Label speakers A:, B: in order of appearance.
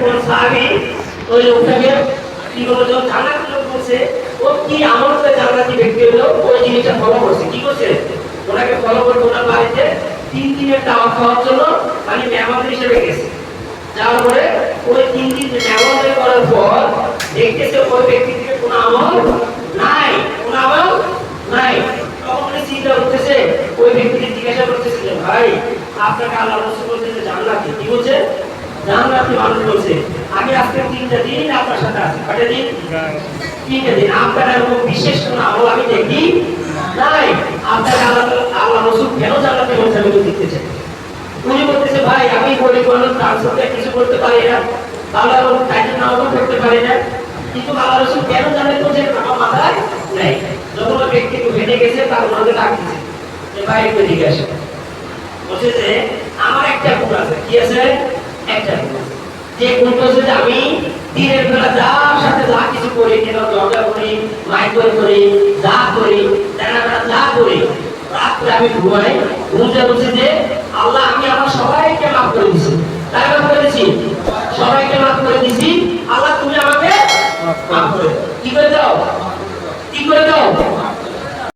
A: কোন সাহাবী ওই লোকটাকে কি বলতো, জান্নাত লোক বলছে, ও কি আমল করে জান্নাতি ব্যক্তি হলো? ওই জিনিসটা ফলো করছে। কি করছে? ওনাকে ফলো করে ওনার বাড়িতে তিন দিনের দাওয়াত খাওয়ার জন্য মানে মেহমান হিসেবে গেছে। যাওয়ার পরে ওই তিন দিন মেহমানদারি করার পর দেখতেছে ওই ব্যক্তি থেকে কোনো আমল নাই। কোনো আমল নাই। তখন উনি চিন্তা করতেছে, ওই ব্যক্তিকে জিজ্ঞাসা করতেছে ভাই, আপনাকে আল্লাহ রসুল বলতেছে জান্নাতি কি বলছে জান্নাতি মানুষ বলছে? আমি আজকে তিনটা দিন আপনার সাথে আছি। কয়টা দিন? তিনটা দিন। আপনার এরকম বিশেষ কোনো আমল আমি দেখি নাই। আপনাকে আল্লাহ আল্লাহ রসুল কেন জান্নাতি বলছে আমি তো দেখতে চাই। উনি বলতেছে, ভাই, আমি বলি, কোনো ট্রান্সফারটা কিছু করতে পারি না। আল্লাহ রসুল টাইটেল নাও করতে পারি না। কিন্তু আল্লাহ রসুল কেন জানে তো যে আমার মাথায় নেই। যখন ব্যক্তি হেঁটে গেছে, তার ওনাকে ডাক দিচ্ছে যে, ভাই, একটু আসে। বলছে যে, আমার একটা গুণ আছে। কি আছে? একটা। যে গুণটা হচ্ছে যে আমি দিনের বেলা যার সাথে যা কিছু করি, কেন দরজা করি মাইক করে, যা করি বেলা যা করি রাত্রে আমি ঘুমাই ঘুমতে বলছি যে আল্লাহ, আমি আমার সবাইকে মাফ করে দিছি। তাই মাফ করে দিছি? সবাইকে মাফ করে দিছি। আল্লাহ, তুমি আমাকে মাফ করে কি করে দাও? কি করে দাও?